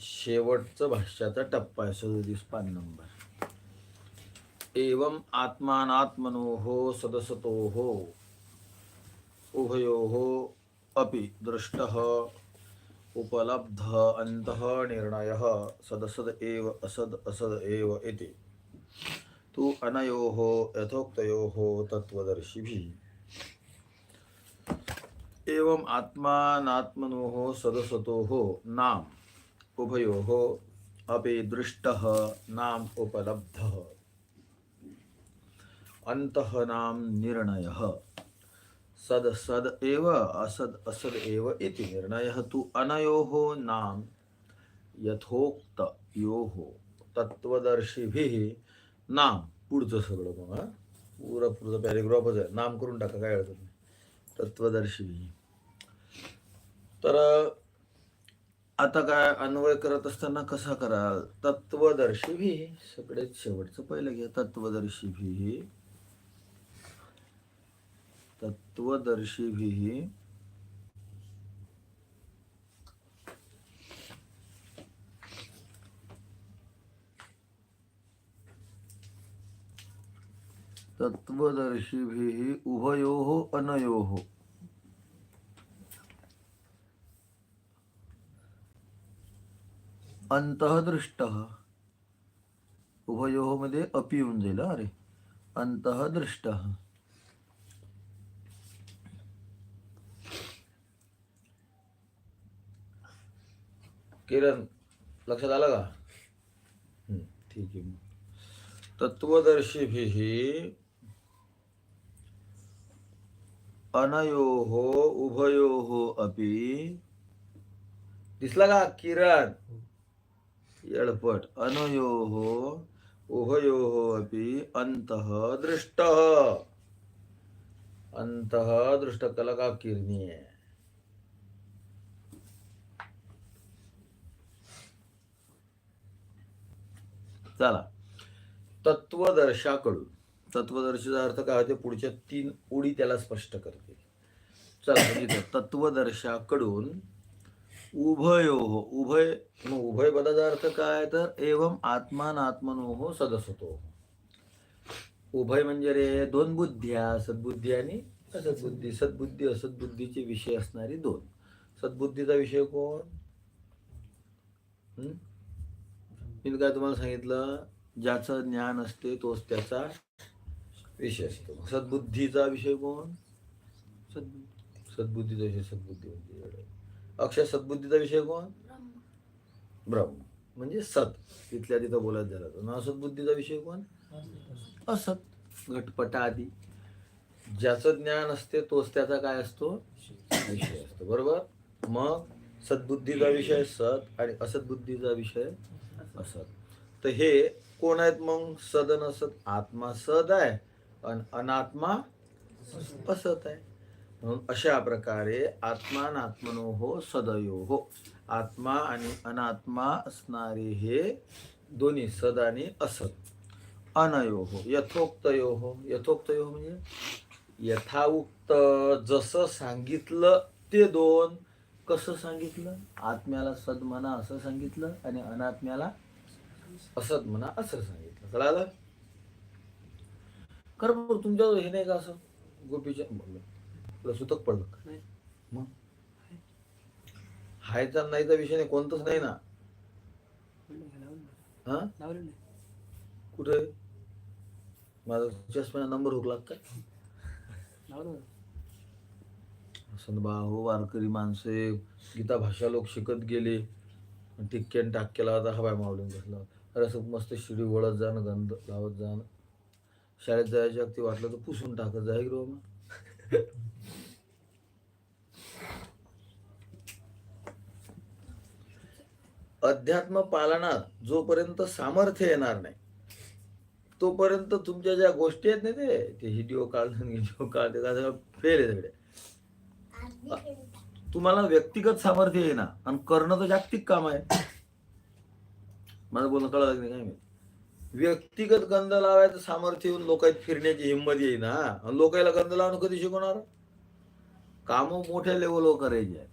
शेवटचं भाष्याचा टप्पा आहे सदतीस पान नंबर. एवम आत्मानात्मनो हो सदसतो हो उभयो हो अपि दृष्ट उपलब्ध अंत निर्णय सदसद एव असद असद एव इति। तू अनयोः यथोक्तयोः तत्त्वदर्शिभिः। एवम् आत्मानात्मनोः सदसतोः नाम। उभयोः अपि दृष्टः नाम उपलब्धः। अन्तः नाम निर्णयः। सद सद एव असद असद एव इति निर्णयः तु अनयोः नाम यथोक्त योः नाम। पुढचं सगळं मग पुरा पुढचं पॅरेग्राफच आहे. नाम करून टाका काय अडचण नाही. तत्वदर्शिभिः तर आता काय अन्वय करत असताना कसा कराल? भी. सगळ्यात शेवटचं पहिलं घ्या. तत्वदर्शिभिः तत्वदर्शिभिः तत्वदर्शिभिः उभयोः अनयोः. अंतःदृष्ट. उभयोः मध्ये अपि येऊन जाईल अरे. अंतःदृष्ट. किरण लक्षात आलं का? ठीक आहे. तत्वदर्शिभिः अनयोः उभयोः अपि दिसला का? किरण? येळपट अनयोः उभयोः अपि अन्तः दृष्टः। दृष्ट कला का किरणी आहे चला। तत्वदर्शाकडून तत्वदर्शीचा अर्थ काय होते? पुढच्या तीन ओळी त्याला स्पष्ट करते चला म्हणजे इथं तत्वदर्शाकडून उभयो उभय मग उभय पदाचा अर्थ काय? तर एवम आत्मानात्मनो सदसतो. उभय म्हणजे रे दोन बुद्ध्या सद्बुद्धी आणि असद्बुद्धी. सद्बुद्धी असद्बुद्धीचे विषय असणारी दोन. सद्बुद्धीचा विषय कोण? मी काय तुम्हाला सांगितलं? ज्याचं ज्ञान असते तोच त्याचा विषय असतो. सद्बुद्धीचा विषय कोण? सद्बुद्धी. सद्बुद्धीचा विषय सद्बुद्धी म्हणजे अक्षय सद्बुद्धीचा विषय कोण? ब्रह्म. म्हणजे सत. तिथल्या तिथं बोलत झाला तर न असद्बुद्धीचा विषय कोण? असत. घटपटा आदी ज्याचं ज्ञान असते तोच त्याचा काय असतो? विषय असतो. बरोबर? मग सद्बुद्धीचा विषय सत आणि असद्बुद्धीचा विषय असत. तर हे कोण आहेत मग? सद आणि असत आत्मा सद आहे. आणि अनात्मा असत आहे. म्हणून अशा प्रकारे आत्मानात्मनो हो सदयो हो आत्मा आणि अनात्मा असणारे हे दोन्ही सद आणि असत अनयो हो यथोक्तयो हो यथोक्तयो म्हणजे यथाउक्त जसं सांगितलं ते दोन कसं सांगितलं? आत्म्याला सद म्हणा असं सांगितलं आणि अनात्म्याला असत म्हणा असं सांगितलं. कळालं? खरं बरं तुमच्या हे नाही का असं? गोपीच्या तुला सुतक पडलं. मग? हायचा नाहीचा विषय नाही कोणताच नाही ना. हा? कुठे? माझा चष्म्याचा नंबर हुकला काय लावलं संत भाऊ वारकरी माणसे गीता भाषा लोक शिकत गेले. टिक्क्यान टाक केला होता हवाय मावळून बसला अरे असं मस्त शिडी वळत जाणं गंध लावत जाणं शाळेत जायच्या अगदी वाटलं तर पुसून टाकत जाय गृह अध्यात्म पालनात जोपर्यंत सामर्थ्य येणार नाही तोपर्यंत तुमच्या ज्या गोष्टी आहेत ना ते हिडिओ काढणं हिडिओ काढते का सगळं फेल आहे सगळे. तुम्हाला व्यक्तिगत सामर्थ्य येईना आणि करणं तर जागतिक काम आहे. माझं बोलणं कळलं नाही काय माहीत. व्यक्तिगत गंध लावायचं सामर्थ्य येऊन लोकांत फिरण्याची हिंमत येईना. आणि लोकांना गंध लावणं कधी शिकवणार? काम मोठ्या लेवलवर करायची आहे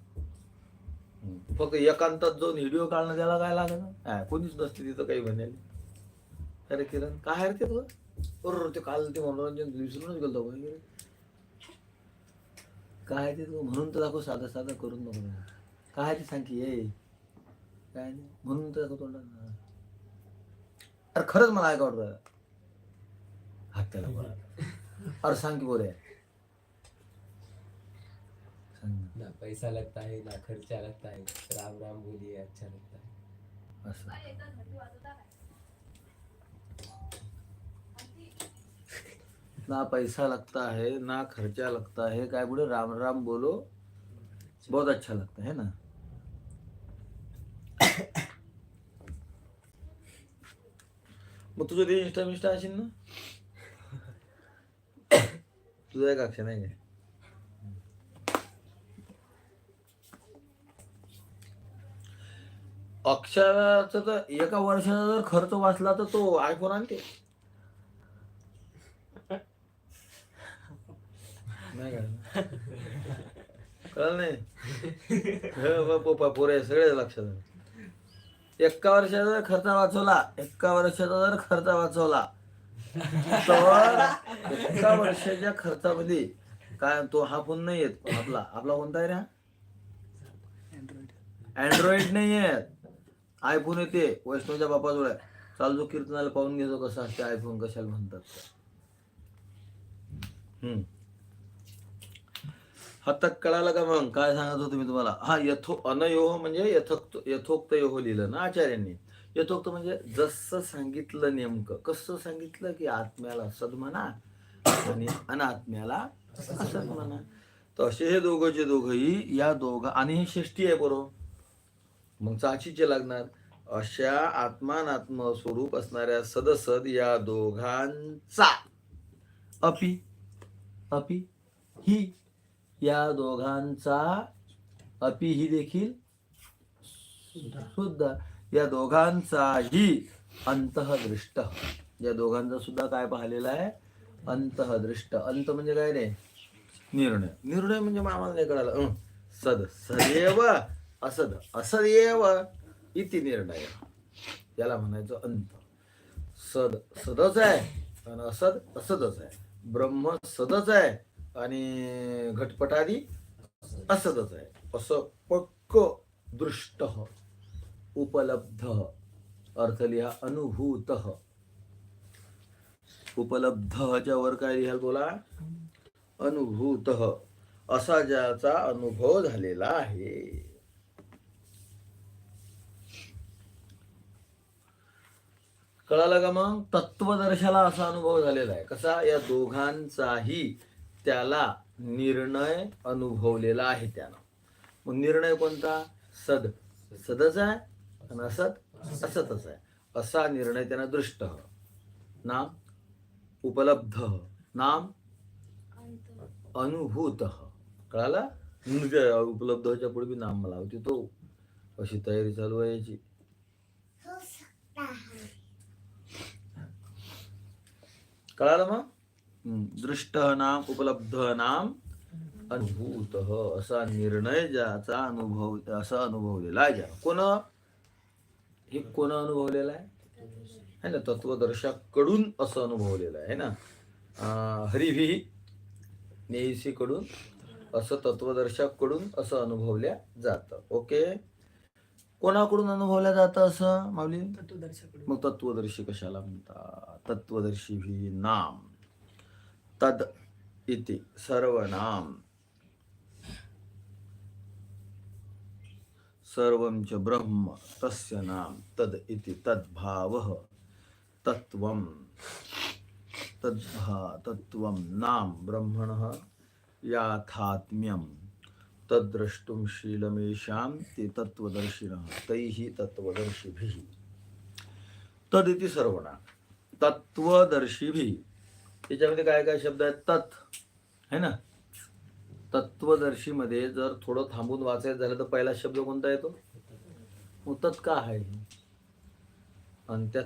फक्त एकांतात जाऊन व्हिडिओ काढणं त्याला काय लागणार कोणीच नसते तिथं काही म्हणाल अरे किरण काय आहे रे ते बरोबर ते काल ते मनोरंजन विसरूनच गेलो काय आहे ते तू म्हणून तर दाखव साधं साधं करून नको काय आहे ते सांग की ये काय नाही म्हणून तर दाखव तोंडात अरे खरंच मला ऐका वाटतं. हात त्याला बोला अरे सांग की बोले ना. पैसा लगता है ना खर्चा लगता है राम राम बोलिए अच्छा लगता है असं. ना पैसा लगता है ना खर्चा लगता है काय पुढे राम राम बोलो. बहुत अच्छा लगता है ना? मग तुझं ते इंस्टा मिस्टा असेल ना? तुझं एक अक्षर नाही काय? अक्षराचा तर एका वर्षाचा जर खर्च वाचला तर तो आयफोन आणते. नाही का? कळलं नाही? हो, हो, पोपा पोरे सगळे लक्षात आलं. एका वर्षाचा जर खर्च वाचवला एका वर्षाचा जर खर्च वाचवला तर एका वर्षाच्या खर्चामध्ये काय तो हा फोन नाही येत. आपला आपला कोणता आहे रे अँड्रॉइड नाही येत. आयफोन येते. वैष्णवच्या बापाजवळ चाल जो कीर्तनाला पाहून घेतो कसं असते आयफोन कशाला म्हणतात हम्म. आता कळालं का मग? काय सांगत होतो मी तुम्हाला? हा यथो अनयोह म्हणजे यथोक्त यथोक्त योह लिहिलं ना आचार्यांनी. यथोक्त म्हणजे जसं सांगितलं नेमकं. कसं सांगितलं की आत्म्याला सद म्हणा आणि अनात्म्याला असत म्हणा. तर असे हे दोघंचे दोघंही या दोघं आणि ही षष्टी आहे बरोबर? मग चाचीचे लागणार. अशा आत्मानात्म स्वरूप असणाऱ्या सदसद या दोघांचा. अपि अपि ही या दोघांचा अपि ही देखील सुद्धा. या दोघांचाही अंतःदृष्ट. या दोघांचा सुद्धा काय पाहिलेला आहे? अंतःदृष्ट. अंत म्हणजे काय रे? निर्णय. निर्णय म्हणजे मग आम्हाला नाही कळालं. अं, सद सदैव असद असदैव इति निर्णय. याला म्हणायचं अंत. सद सदच आहे. आणि असद असदच आहे. ब्रह्म सदच आहे. आणि घटपटादी असदच आहे. असं पक्क दृष्ट उपलब्ध अर्थ लिहा अनुभूत. उपलब्धच्या वर काय लिहाल बोला? अनुभूत. असा ज्याचा अनुभव झालेला आहे. कळालं का मग? तत्वदर्शाला असा अनुभव झालेला आहे. कसा? या दोघांचाही त्याला निर्णय अनुभवलेला आहे त्यानं. मग निर्णय कोणता? सद. सदच आहे आणि असत? असतच आहे. असा निर्णय त्यानं दृष्ट. नाम? उपलब्ध. नाम? अनुभूत. कळाला? म्हणजे उपलब्धच्या पुढे बी नाम मला होती तो. अशी तयारी चालू आहे याची हो, कळालं मग? दृष्ट नाम उपलब्ध नाम अनुभूत असा निर्णय ज्याचा अनुभव असा अनुभवलेला आहे ज्या कोण? हे कोण अनुभवलेला आहे? है ना तत्वदर्शकाकडून असं अनुभवलेलं आहे ना? हरिभी नेईसीकडून असं तत्वदर्शकाकडून असं अनुभवल्या जातं. ओके? कोणाकडून अनुभवल्या जातं असं माऊली? मग तत्वदर्शी कशाला म्हणतात? तत्वदर्शी भी नाम. तद इति सर्वनाम. सर्वं च ब्रह्म तस्य नाम. तद इति तद्भावः. तत्वं तद्भा तत्वं नाम ब्रह्मणः याथात्म्यं तद्द्रष्टुम शीलमेशाम ते तत्वदर्शिन तैही तत्वदर्शिभी तदिती सर्वना तत्वदर्शिभी त्याच्यामध्ये काय काय शब्द आहेत? तत्। है ना? तत्वदर्शीमध्ये जर थोडं थांबून वाचायचं झालं तर पहिला शब्द कोणता येतो? मग तत् का आहे? आणि त्या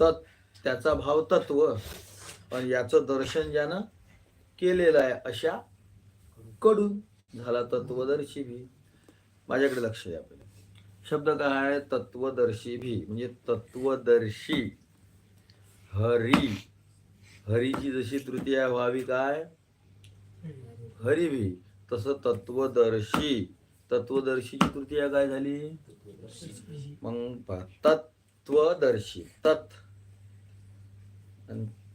तत् त्याचा भाव तत्व पण याचं दर्शन ज्यानं केलेलं आहे अशा कडून. झाला तत्वदर्शी भी. माझ्याकडे लक्ष द्या पहिले. शब्द काय आहे? तत्वदर्शी भी. म्हणजे तत्वदर्शी. हरी. हरीची जशी तृतीया व्हावी काय? हरी भी. तसं तत्वदर्शी. तत्वदर्शीची तृतीया काय झाली? मग तत्वदर्शी. तत्.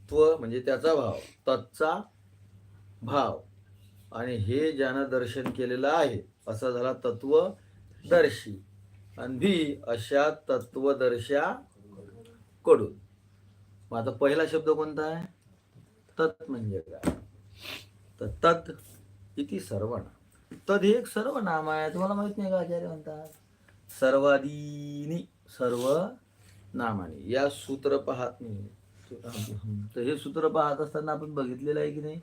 त्व म्हणजे त्याचा भाव. तत्चा भाव. आणि हे ज्यानं दर्शन केलेलं आहे. असा झाला तत्वदर्शी. आणि भी अशा तत्वदर्शा कडून. मग आता पहिला शब्द कोणता आहे? तत् म्हणजे काय? तर तत् इति सर्वनाम. तद हे एक सर्वनाम आहे. तुम्हाला माहीत नाही का? आचार्य म्हणतात. सर्वादिनी सर्व नामाने या सूत्र पाहत नाही. तर हे सूत्र पाहत असताना आपण बघितलेलं आहे की नाही?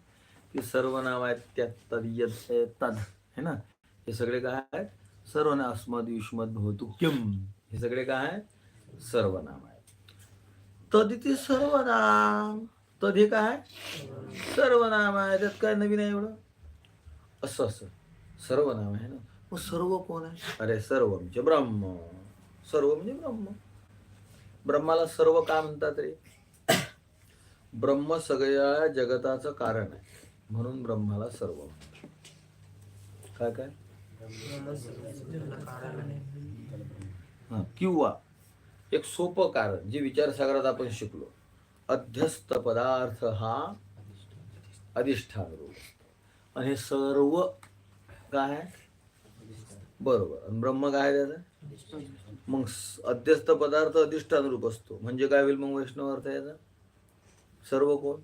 की सर्वनाम आहेत त्यात तद यद तद. है ना? हे सगळे काय आहेत? सर्वनाम अस्मद युष्मद भवतु किम हे सगळे काय आहेत? सर्वनाम आहेत. तद इथे सर्वनाम. तद हे काय सर्वनाम आहे. त्यात काय नवीन आहे एवढं? असं असं. सर्वनाम आहे ना? मग सर्व कोण आहे? अरे सर्व म्हणजे ब्रह्म. सर्व म्हणजे ब्रह्म. ब्रह्माला सर्व का म्हणतात रे? ब्रह्म सगळ्या जगताचं कारण आहे. म्हणून ब्रह्माला सर्व काय काय? किंवा एक सोपं कारण जे विचारसागरात आपण शिकलो. अध्यस्त पदार्थ हा अधिष्ठान रूप आणि हे सर्व काय? बरोबर. आणि ब्रह्म काय त्याचा? मग अध्यस्त पदार्थ अधिष्ठान रूप असतो. म्हणजे काय होईल मग वैष्णव अर्थ याचा? सर्व कोण?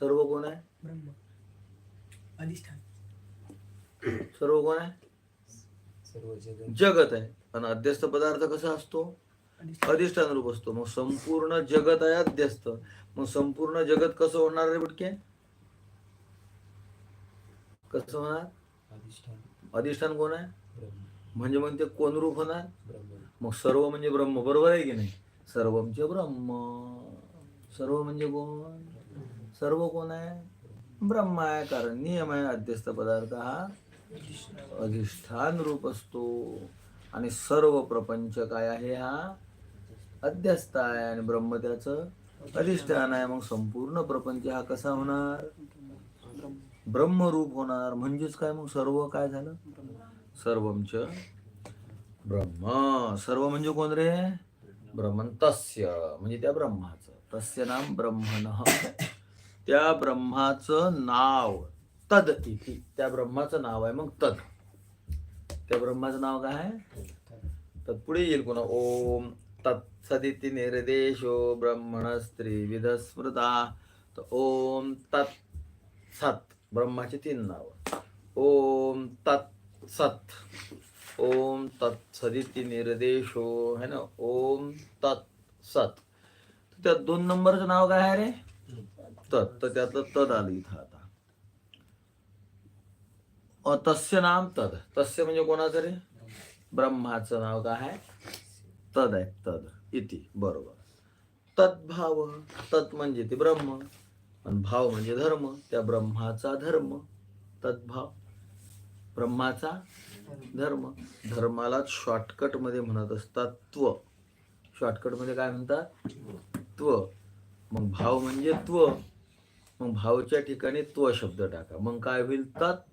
सर्व कोण आहे? ब्रह्म. अधिष्ठान. सर्व कोण आहे? सर्व जग जगत आहे. आणि अध्यस्त पदार्थ कसा असतो? अधिष्ठान. रूप असतो. मग संपूर्ण जगत आहे अध्यस्त. मग संपूर्ण जगत कसं होणार रे बुटके? कसं होणार? अधिष्ठान. अधिष्ठान कोण आहे? ब्रह्म. म्हणजे मग ते कोण रूप होणार? ब्रह्म. मग सर्व म्हणजे ब्रह्म. बरोबर आहे की नाही? सर्व म्हणजे ब्रह्म. सर्व म्हणजे कोण? सर्व कोण आहे? ब्रह्म आहे कारण नियम आहे अध्यस्त पदार्थ हा अधिष्ठान रूप असतो. आणि सर्व प्रपंच काय आहे हा? अध्यस्त आहे आणि ब्रह्म त्याचं अधिष्ठान आहे. मग संपूर्ण प्रपंच हा कसा होणार? ब्रह्मरूप होणार. म्हणजेच काय? मग सर्व काय झालं? सर्वमच ब्रह्म. सर्व म्हणजे कोण रे? ब्रह्मन तस्य. म्हणजे त्या ब्रह्माचं. तस्य नाम ब्रह्मण. त्या ब्रह्माचं नाव तद इथे त्या ब्रह्माचं नाव आहे मग तद. त्या ब्रह्माचं नाव काय आहे? तत् पुढे येईल कोणा ओम तत्सदिती निर्देशो ब्रह्मण स्त्रीविध स्मृता तर ओम तत्सत ब्रह्माची तीन नाव. ओम तत्सत ओम तत्सदिती निर्देशो. है ना? ओम तत्सत त्या दोन नंबरचं नाव काय आहे रे? तत् तर त्यातलं तद आलं इथं आता. तस्य नाम तद. तस्य म्हणजे कोणाचं रे? ब्रह्माचं नाव काय आहे? तद आहे तद. इति बरोबर. तद्भाव तत् म्हणजे ते ब्रह्म आणि भाव म्हणजे धर्म. त्या ब्रह्माचा धर्म तद्भाव. ब्रह्माचा धर्म. धर्माला शॉर्टकटमध्ये म्हणत असतात त्व. शॉर्टकटमध्ये काय म्हणतात? त्व. मग भाव म्हणजे त्व. मग भावच्या ठिकाणी त्व शब्द टाका. मग काय होईल? तत्.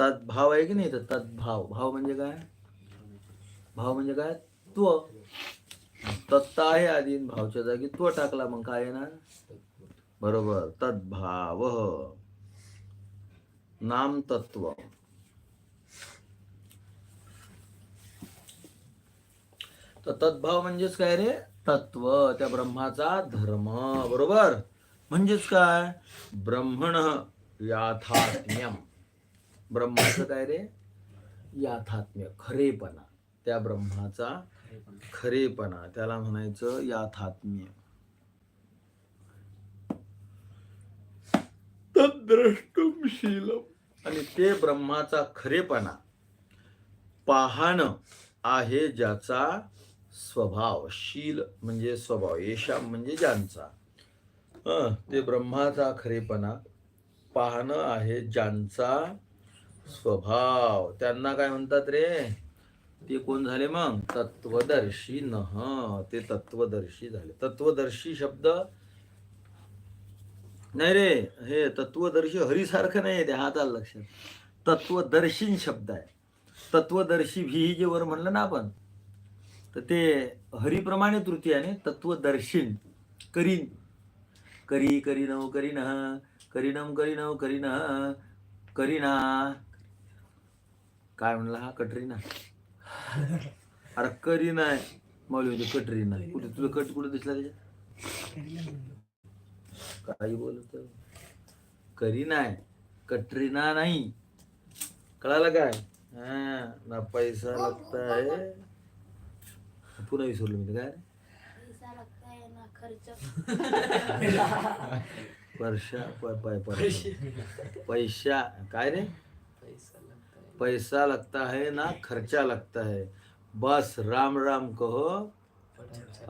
तत् भाव आहे की नाही तर तत् भाव. म्हणजे काय? भाव म्हणजे काय? त्व. तत्ता आहे आधी. भावच्या जागी त्व टाकला. मग काय येणार? बरोबर. तद्भाव नाम तत्व. तर तद्भाव म्हणजेच काय रे? तत्व त्या ब्रह्माचा धर्म बरोबर? म्हणजेच काय? ब्रह्मण याथात्म्यम. ब्रह्माचं काय रे? याथात्म्य खरेपणा. त्या ब्रह्माचा खरेपणा. त्याला म्हणायचं याथात्म्य. तद्रष्टुमशीलम आणि ते ब्रह्माचा खरेपणा. पाहणं आहे ज्याचा स्वभाव शील म्हणजे स्वभाव येशा म्हणजे ज्यांचा. ते ब्रह्माचा खरेपणा. पाहणं आहे ज्यांचा स्वभाव. त्यांना काय म्हणतात रे? ते कोण झाले मग? तत्वदर्शी न ते तत्वदर्शी झाले. तत्वदर्शी शब्द? नाही रे हे तत्वदर्शी हरीसारखं नाही ते हा चाल लक्षात. तत्वदर्शीन शब्द आहे. तत्वदर्शी भी जे वर म्हणलं ना आपण तर ते हरिप्रमाणे तृतीय आहे तत्वदर्शीन करीन. करी करी नव करीन करीनम करीनव करीन करीना काय म्हणला हा? कटरीना. अरे करीना माऊली म्हणजे कटरीना. कुठे? तुला कट कुठे दिसला त्याच्यात? काही बोलत करीना कटरीना नाही. कळालं काय? हा ना पैसा लागता है. पुन्हा विसरलो मी काय पैसा लगता है ना खर्च. वर्षा प- प- प- पैसा काय रे? पैसा लगता है ना खर्चा लगता है. बस राम राम कहो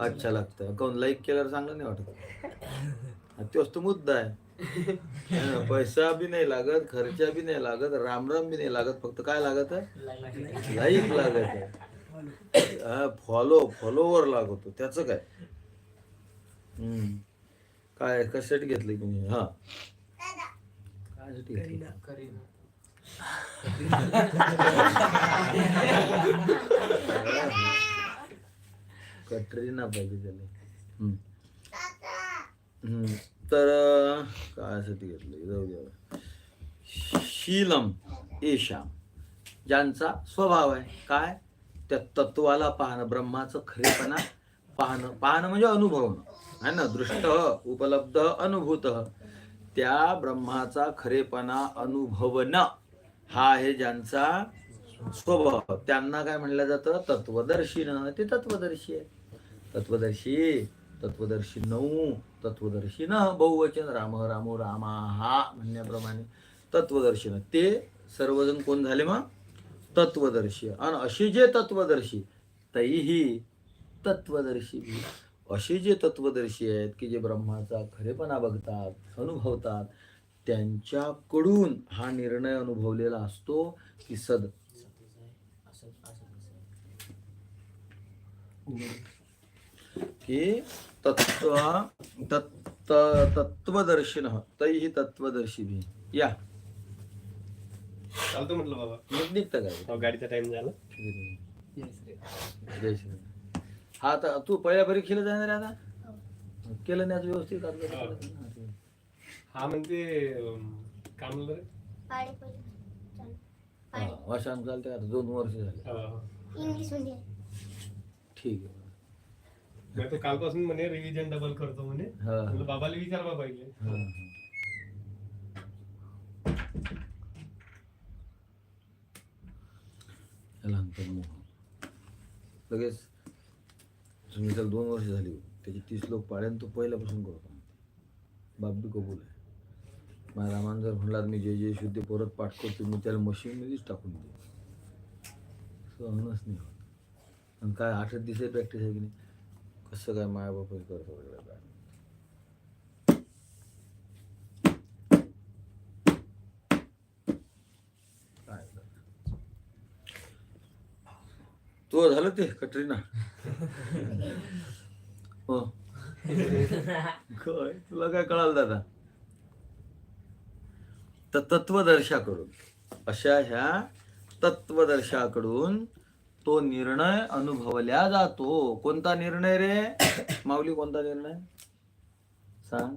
अच्छा लगता है कोण लाईक केल्यावर चांगलं नाही वाटत? तोच तो मुद्दा आहे. पैसा बी नाही लागत खर्चा बी नाही लागत राम राम बी नाही लागत फक्त काय लागत? लाईक लागत फॉलो फॉलोवर लागतो. त्याचं काय? हम्म. काय कशासाठी घेतलं तुम्ही हा. कायसाठी कटरीना पाहिजे त्याला तर कायसाठी घेतलं? जाऊ द्या शीलम येशाम ज्यांचा स्वभाव आहे. काय? त्या तत्वाला पाहणं ब्रह्माचं खरेपणा पाहणं पाहणं म्हणजे अनुभवणं. आहे ना? दृष्ट उपलब्ध अनुभूत. त्या ब्रह्माचा खरेपणा अनुभवणं. हा आहे ज्यांचा स्वभाव. त्यांना काय म्हणलं जातं? तत्वदर्शी न ते तत्वदर्शी आहे तत्वदर्शी तत्वदर्शी नऊ तत्वदर्शी न बहुवचन राम रामो रामा हा म्हणण्याप्रमाणे तत्वदर्शी न. ते सर्वजण कोण झाले मग? तत्वदर्शी. आणि असे जे तत्वदर्शी तैही तत्वदर्शी. असे जे तत्वदर्शी आहेत की जे ब्रह्माचा खरेपणा बघतात अनुभवतात त्यांच्याकडून हा निर्णय अनुभवलेला असतो की सद. की तत्व तत्त तत्वदर्शिन तैही तत्वदर्शी भी या. चालतो म्हटलं बाबा मग निघतं काय हो, गाडीचा टाइम झाला जय श्री हा आता तू पहिल्या परीक्षेला जाणार आहे आता केलं नाही आज व्यवस्थित कसं हो. केलं? हा. हा म्हणते अं, काय म्हणलं रे पाडे पहिले चालू हा, वाशान चालते आता दोन वर्ष झाले हा. इंग्लिशमध्ये ठीक आहे नाही तो कालपासून म्हणे रिव्हिजन डबल करतो म्हणे हा. म्हणलं बाबाला विचारवा पाहिजे हा, हा. याला लगेच तुम्ही त्याला दोन वर्ष झाली त्याची तीस लोक पाड्यान तो पहिल्यापासून करतो. बाप बी कबूल आहे माझ्या रामान जर म्हणला मी जे जे शुद्ध परत पाठ करतो मी त्याला मशीनमध्येच टाकून दे सहनच नाही होत. आणि काय आठच दिवस प्रॅक्टिस आहे की नाही? कसं काय माया बाप करतो वगैरे काय? तो झालं ते कटरीना. हो. काय तुला काय कळालं दादा? तर तत्वदर्शाकडून अशा ह्या तत्वदर्शाकडून तो निर्णय अनुभवल्या जातो. कोणता निर्णय रे? माऊली कोणता निर्णय? सांग.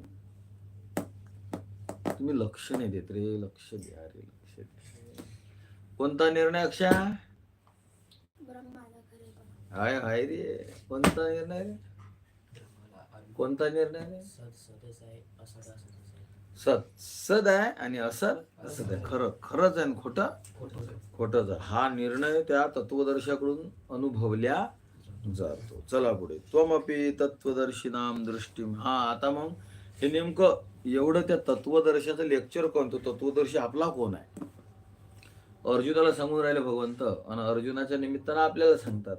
तुम्ही लक्ष नाही देत रे लक्ष द्या रे लक्ष द्या. कोणता निर्णय अक्षा? हाय हाय रे. कोणता निर्णय रे? कोणता निर्णय रे? सत सद आहे आणि असत असत आहे खरं खरंच आहे खोटं? खोटंच आहे हा निर्णय त्या तत्वदर्शाकडून अनुभवल्या जातो. चला पुढे. त्वमपी तत्वदर्शिनाम दृष्टी हा आता मग हे नेमकं एवढं त्या तत्वदर्शाचं लेक्चर कोणतो तत्वदर्शी आपला कोण आहे? अर्जुनाला सांगून राहिले भगवंत. आणि अर्जुनाच्या निमित्तानं आपल्याला सांगतात.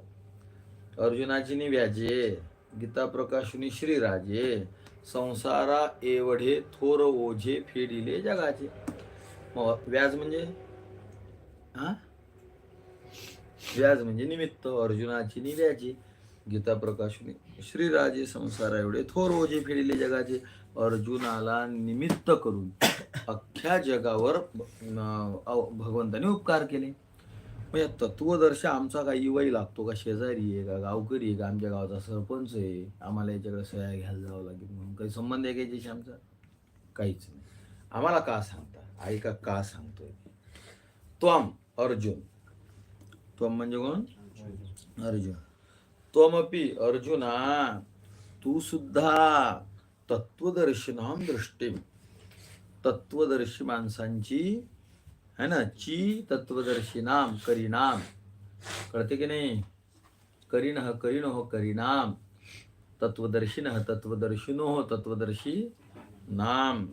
अर्जुनाचीने व्याजे गीता प्रकाशुनी श्रीराजे संसारा एवढे थोर ओझे फेडिले जगाचे. व्याज म्हणजे? हा? व्याज म्हणजे निमित्त अर्जुनाची नि व्याजे गीता प्रकाशुनी श्रीराजे संसारा एवढे थोर ओझे फेडिले जगाचे. अर्जुनाला निमित्त करून अख्ख्या जगावर अं, भगवंताने उपकार केले. मग या तत्वदर्श आमचा काही इवाई लागतो का? शेजारी आहे का? गावकरी आहे का? आमच्या गावाचा सरपंच आहे. आम्हाला याच्याकडे सह्या घ्यायला जावं लागेल म्हणून. काही संबंध आहे का याच्याशी आमचा? काहीच नाही. आम्हाला का सांगता? ऐका का सांगतोय? त्वम अर्जुन. त्वम म्हणजे कोण? अर्जुन. त्वमपी अर्जुना तू सुद्धा तत्वदर्शनाम दृष्टी. तत्वदर्शी माणसांची है ना? ची तत्वदर्शी नाम करीनाम कळते की नाही? करीन ह करीन हो करिनाम. तत्वदर्शिन तत्वदर्शिनो हो तत्वदर्शी नाम.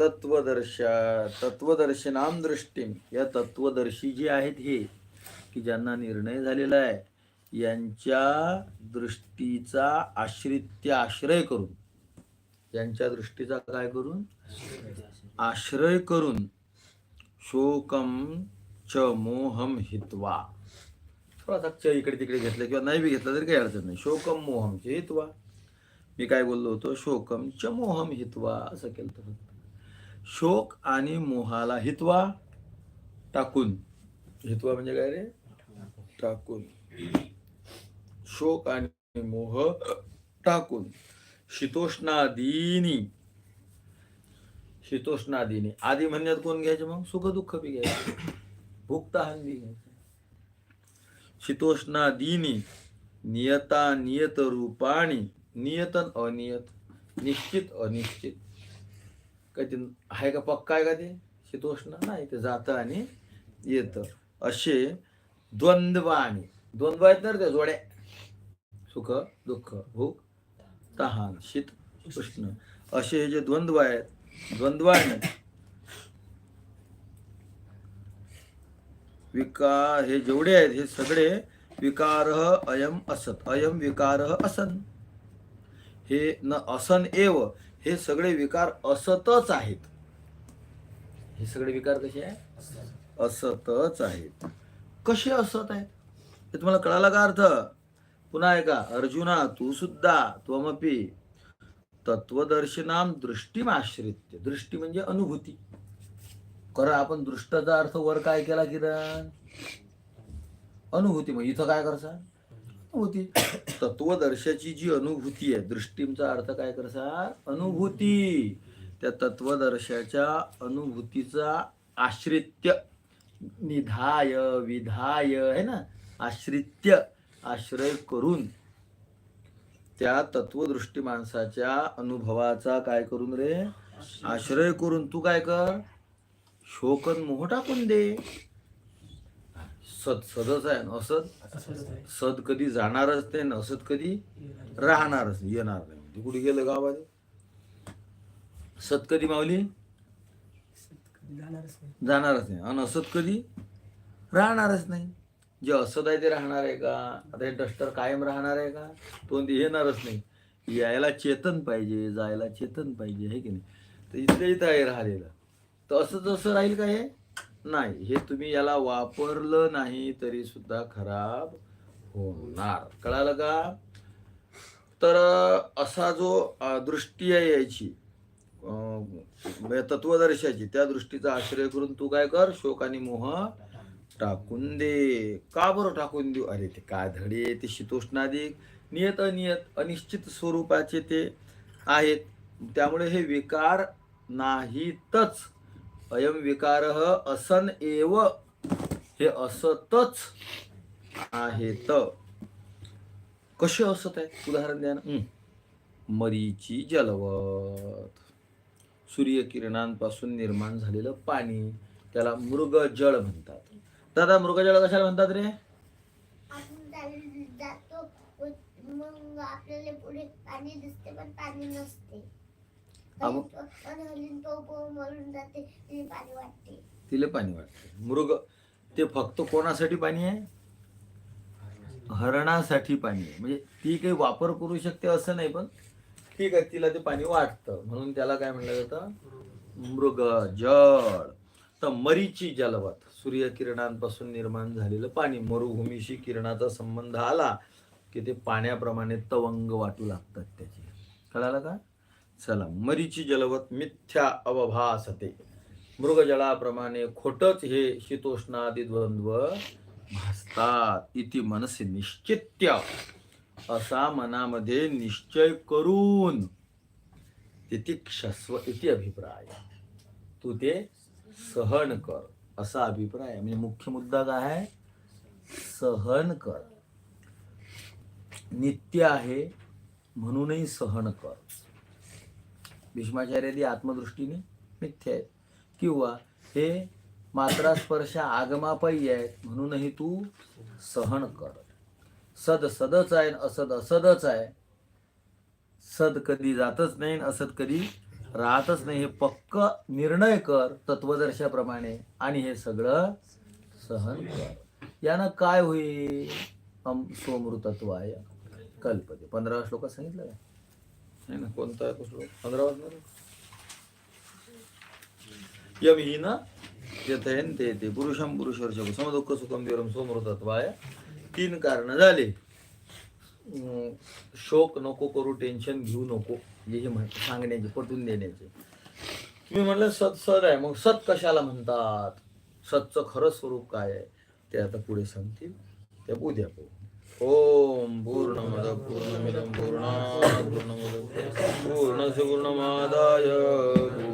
तत्वदर्शा तत्वदर्शनाम दृष्टी. या तत्वदर्शी जी आहेत हे की ज्यांना निर्णय झालेला आहे यांच्या दृष्टीचा आश्रित्य आश्रय करून. यांच्या दृष्टीचा काय करून? आश्रय करून. शोकम च मोहम हित्वा. थोडासा च इकडे तिकडे घेतलं किंवा नाही बी घेतलं तरी काही अडचण नाही. शोकम मोहम च हित्वा. मी काय बोललो होतो? शोकम च मोहम हित्वा असं केलं तर शोक आणि मोहाला हित्वा टाकून. हित्वा म्हणजे काय रे? टाकून. शोक आणि मोह टाकून. शीतोष्णादीनी. शीतोष्णादीनी. आदी म्हणण्यात कोण घ्यायचे मग? सुख दुःख बी घ्यायचे. भूक तहान बी घ्यायचे. शीतोष्णादीनी नियता नियत रूपाणी. नियतन अनियत. निश्चित अनिश्चित. काय ते आहे का पक्का आहे का ते? शीतोष्ण नाही ते जातं आणि येतं. असे द्वंद्वानी. द्वंद्व आहेत ना त्या जोड्या. सुख दुःख भूक तहान शीत उष्ण असे हे जे द्वंद्व आहेत द्वंद्वान. विकार हे जेवढे आहेत हे सगळे विकार अयम असत. अयम विकार असन. हे न असन एव हे सगळे विकार असतच आहेत. हे सगळे विकार कसे आहेत? असतच आहेत. कसे असत आहेत? हे तुम्हाला कळाला का अर्थ? पुन्हा ऐका अर्जुना तू सुद्धा त्वमपी तत्वदर्शनाम दृष्टीमाश्रित्य दृष्टी म्हणजे अनुभूती. कारण आपण दृष्टाचा अर्थ वर काय केला किरण? अनुभूती. मग इथं काय करसा अनुभूती. तत्वदर्शाची जी अनुभूती आहे दृष्टीचा अर्थ काय करसा अनुभूती. त्या तत्वदर्शाच्या अनुभूतीचा आश्रित्य. निधाय विधाय है ना? आश्रित्य आश्रय करून त्या तत्वदृष्टी माणसाच्या अनुभवाचा काय करून रे? आश्रय करून तू काय कर? शोकन मोह टाकून दे. सद सदच आहे न असद सद कधी जाणारच नाही न असत कधी? राहणारच येणार नाही. कुठे गेलं गावामध्ये सत कधी मावली जाणारच नाही. आणि असत कधी? राहणारच नाही. जे असत आहे ते राहणार आहे का? आता हे डस्टर कायम राहणार आहे का? तो येणारच नाही. यायला चेतन पाहिजे जायला चेतन पाहिजे हे की नाही? तर इथं इथं आहे राहिलेलं. तर असं जसं राहील का हे? नाही. हे तुम्ही याला वापरलं नाही तरी सुद्धा खराब होणार. कळालं का? तर असा जो दृष्टी आहे याची तत्वदर्शाची त्या दृष्टीचा आश्रय करून तू काय कर? शोक आणि मोह टाकून दे. का बरं टाकून देऊ? अरे ते काय धडे ते शीतोष्णाधिक. नियत अनियत अनिश्चित स्वरूपाचे ते आहेत. त्यामुळे हे विकार नाहीतच. अयम विकार असन एव. हे असतच आहेत. कसे असत आहे? उदाहरण द्या ना. मरीची जलवत. सूर्यकिरणांपासून निर्माण झालेलं पाणी त्याला मृगजळ म्हणतात. दादा मृगजळ कशाला म्हणतात रे? आपण चालत जातो व- मग आपल्याला पुढे पाणी दिसते पण पाणी नसते. अहो. पण हलीन तो पो- मरून जाते तिने पाणी वाटते. तिला पाणी वाटते. मृग ते फक्त कोणासाठी पाणी आहे? हरणासाठी पाणी आहे. म्हणजे ती काही वापर करू शकते असं नाही पण ठीक आहे तिला ते पाणी वाटतं. म्हणून त्याला काय म्हणलं जातं? मृग जळ तर मरीची जलवत. सूर्यकिरणांपासून निर्माण झालेलं पाणी. मरुभूमीशी किरणाचा संबंध आला की ते पाण्याप्रमाणे तवंग वाटू लागतात त्याचे. कळालं का? चला मरीची जलवत मिथ्या अवभासते. मृगजळाप्रमाणे खोटच हे शीतोष्णादी द्वंद्व भासतात. इति मनसे निश्चित्य. असा मनामध्ये निश्चय करून तितिक्षस्व इति अभिप्राय. तू ते सहन कर असा अभिप्राय आहे. म्हणजे मुख्य मुद्दा काय आहे? सहन कर. नित्य आहे म्हणूनही सहन कर. भीष्माचार्यादी आत्मदृष्टीने मिथ्य आहेत. किंवा हे मात्रा स्पर्श आगमापायी आहेत म्हणूनही तू सहन कर. सद सदच आहे असद असदच आहे. सद कधी जातच नाही असद कधी राहतच नाही. हे पक्क निर्णय कर तत्वदर्शाप्रमाणे. आणि हे सगळं सहन कर. यानं काय होईल? अम सोमृतत्वाय कल्पते. पंधरा श्लोकात सांगितलं नाही ना कोणता आहे श्लोक? पंधरा यम ही ना यथयन ते ते पुरुषम पुरुषर्षभ समदुःख सुखम विरम सोमृतत्वाय तीन कारण झाले. अं, शोक नको करू टेन्शन घेऊ नको. हे जे म्हण सांगण्याचे पटवून देण्याचे. तुम्ही म्हणलं सत सद आहे. मग सत कशाला म्हणतात? सतचं खरं स्वरूप काय आहे? ते आता पुढे सांगतील. ते उद्या पाहू. ओम पूर्णमद पूर्ण पूर्ण पूर्णमुदच्यते पूर्णस्य पूर्णमादाय.